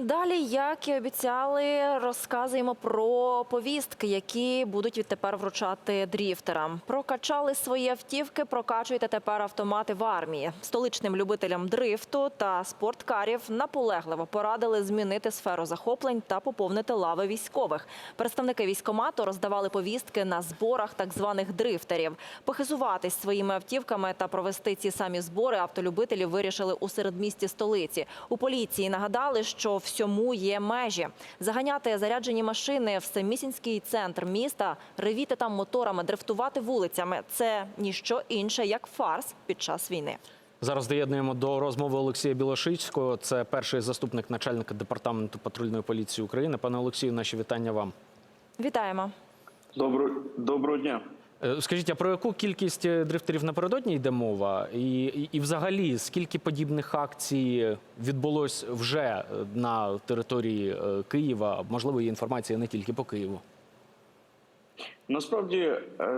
Далі, як і обіцяли, розказуємо про повістки, які будуть відтепер вручати дріфтерам. Прокачали свої автівки, прокачуйте тепер автомати в армії. Столичним любителям дрифту та спорткарів наполегливо порадили змінити сферу захоплень та поповнити лави військових. Представники військомату роздавали повістки на зборах так званих дрифтерів. Похизуватись своїми автівками та провести ці самі збори автолюбителі вирішили у середмісті столиці. У поліції нагадали, що всьому є межі. Заганяти заряджені машини в самісінький центр міста, ревіти там моторами, дрифтувати вулицями це ніщо інше, як фарс під час війни. Зараз доєднуємо до розмови Олексія Білошицького. Це перший заступник начальника департаменту патрульної поліції України. Пане Олексію, наші вітання вам. Вітаємо. Добро, доброго дня. Е, Скажіть, а про яку кількість е, дрифтерів напередодні йде мова? І, і, і взагалі, скільки подібних акцій відбулось вже е, на території Києва? Можливо, є інформація не тільки по Києву. Насправді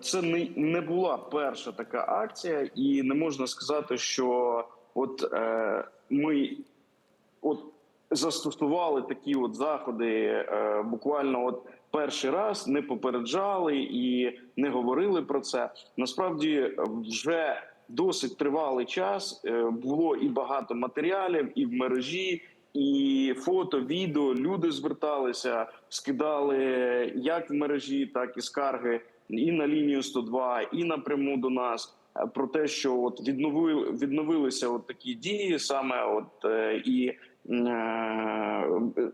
це не, не була перша така акція, і не можна сказати, що от е, ми от застосували такі от заходи е, буквально от перший раз, не попереджали і не говорили про це. Насправді вже досить тривалий час е, було і багато матеріалів, і в мережі. І фото, відео люди зверталися, скидали як в мережі, так і скарги і на лінію 102, і напряму до нас е, про те, що от відновили відновилися от такі дії, саме от і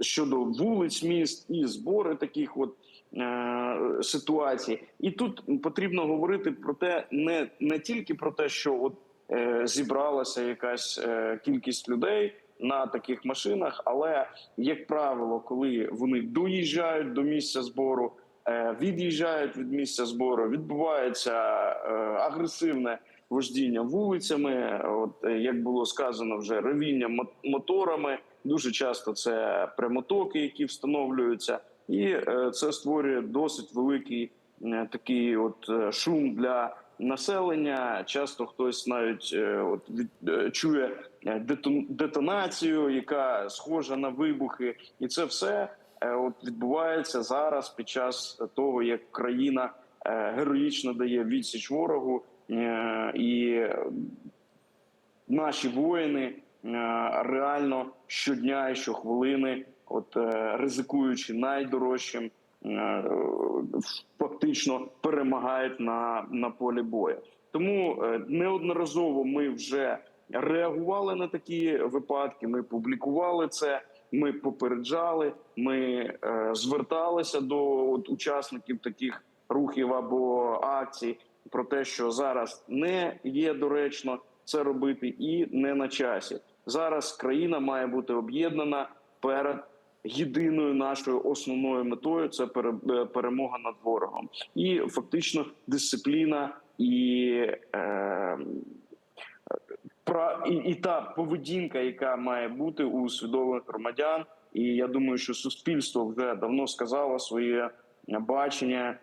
щодо вулиць міст, і збори таких от е, ситуацій. І тут потрібно говорити про те, не, не тільки про те, що от е, зібралася якась е, кількість людей на таких машинах, але як правило, коли вони доїжджають до місця збору, е, від'їжджають від місця збору, відбувається е, агресивне вождіння вулицями. От е, як було сказано, вже ревіння мо- моторами. Дуже часто це прямотоки, які встановлюються, і е, це створює досить великий е, такий от шум для населення. Часто хтось навіть от чує детонацію, яка схожа на вибухи, і це все от відбувається зараз під час того, як країна героїчно дає відсіч ворогу, і наші воїни е, реально щодня і щохвилини, от е, ризикуючи найдорожчим, е, фактично перемагають на, на полі бою. Тому е, неодноразово ми вже реагували на такі випадки. Ми публікували це. Ми попереджали, ми е, зверталися до от, учасників таких рухів або акцій про те, що зараз не є доречно це робити, і не на часі. Зараз країна має бути об'єднана перед єдиною нашою основною метою це е, перемога над ворогом, і фактично дисципліна і. Е, і, і та поведінка, яка має бути у свідомих громадян, і я думаю, що суспільство вже давно сказало своє бачення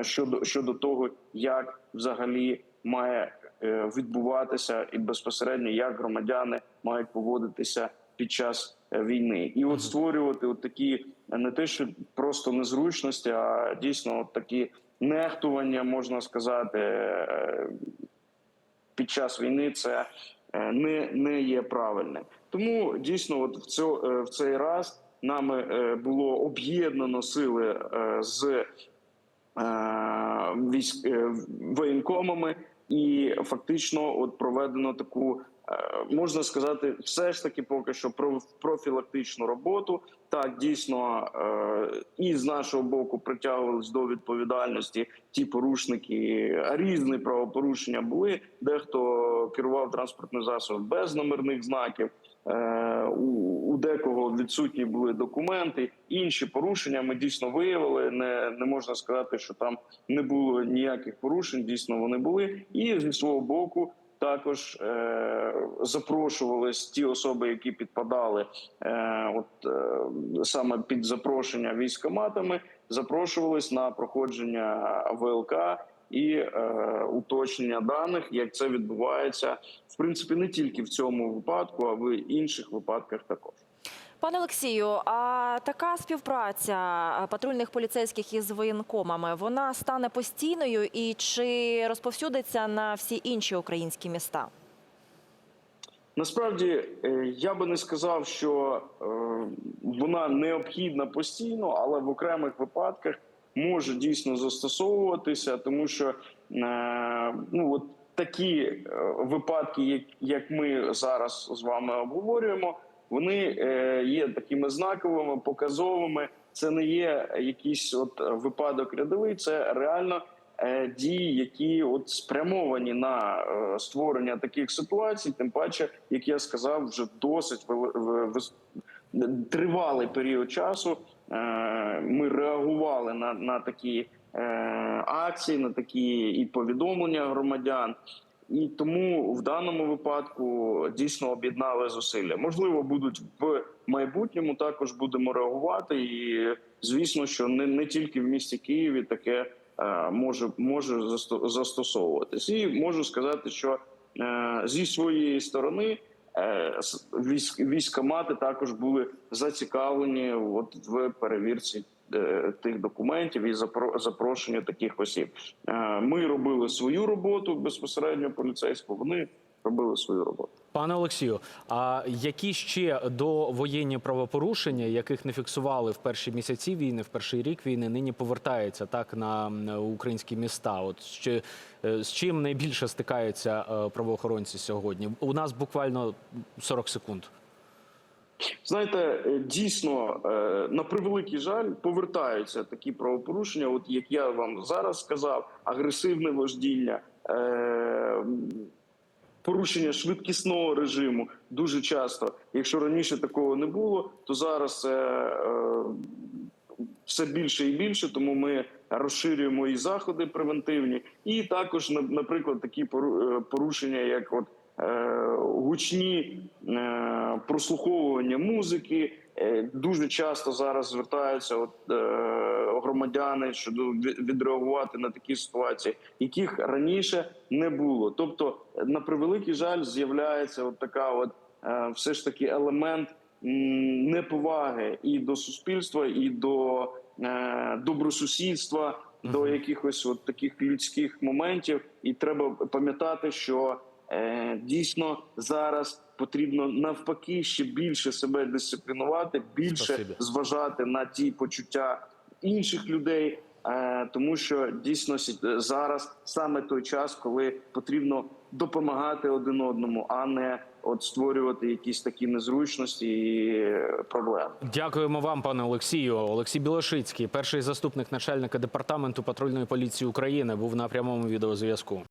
щодо щодо того, як взагалі має е, відбуватися, і безпосередньо як громадяни мають поводитися під час е, війни, і от створювати от такі е, не те, що просто незручності, а дійсно от такі нехтування, можна сказати. е, під час війни це е, не, не є правильним. Тому дійсно, от в цьо, е, в цей раз нами е, було об'єднано сили е, з е, військ е, воєнкомами, і фактично от проведено таку. е, Можна сказати, все ж таки поки що про профілактичну роботу. Так дійсно е, і з нашого боку притягувались до відповідальності ті порушники. Різні правопорушення були. Дехто керував транспортним засобом без номерних знаків. Е, У, декого відсутні були документи. Інші порушення ми дійсно виявили. Не, не можна сказати, що там не було ніяких порушень. Дійсно, вони були. І зі свого боку також е, запрошувались ті особи, які підпадали е, от е, саме під запрошення військоматами, запрошувались на проходження ВЛК і е, уточнення даних, як це відбувається в принципі не тільки в цьому випадку, а в інших випадках також. Пане Олексію, а така співпраця патрульних поліцейських із воєнкомами вона стане постійною і чи розповсюдиться на всі інші українські міста? Насправді е, я би не сказав, що е, вона необхідна постійно, але в окремих випадках може дійсно застосовуватися, тому що е, ну от такі е, випадки, як, ми зараз з вами обговорюємо, вони е, є такими знаковими, показовими. Це не є якийсь от випадок рядовий, це реально дії, які от спрямовані на створення таких ситуацій, тим паче, як я сказав, вже досить тривалий період часу. Е, Ми реагували на, на такі е, акції, на такі і повідомлення громадян. І тому в даному випадку дійсно об'єднали зусилля. Можливо, будуть в майбутньому також будемо реагувати. І звісно, що не, не тільки в місті Києві таке е, може, може засто- застосовуватись. І можу сказати, що е, зі своєї сторони військомати також були зацікавлені от в перевірці е, тих документів і запро- запрошення таких осіб. Е, Ми робили свою роботу безпосередньо поліцейську. Вони робили свою роботу. Пане Олексію, а які ще довоєнні правопорушення, яких не фіксували в перші місяці війни, в перший рік війни, нині повертаються так на українські міста? От ще е, з чим найбільше стикаються е, правоохоронці сьогодні? У нас буквально 40 секунд. Знаєте, е, дійсно на превеликий жаль повертаються такі правопорушення. От як я вам зараз сказав, агресивне вождіння. Е, Порушення швидкісного режиму дуже часто. Якщо раніше такого не було, то зараз це е, все більше і більше. Тому ми розширюємо і заходи превентивні, і також на- наприклад, такі е, порушення, як от е, гучні е, прослуховування музики. Е, Дуже часто зараз звертаються от, е, громадяни щодо відреагувати на такі ситуації, яких раніше не було. Тобто, на превеликий жаль, з'являється от така, от е, все ж таки елемент м, неповаги і до суспільства, і до е, добросусідства, до якихось от таких людських моментів. І треба пам'ятати, що дійсно зараз потрібно навпаки ще більше себе дисциплінувати, більше Спасибі. зважати на ті почуття інших людей. е, Тому що дійсно зараз саме той час, коли потрібно допомагати один одному, а не от створювати якісь такі незручності і е, проблеми. Дякуємо вам, пане Олексію. Олексій Білошицький, перший заступник начальника департаменту патрульної поліції України, був на прямому відеозв'язку.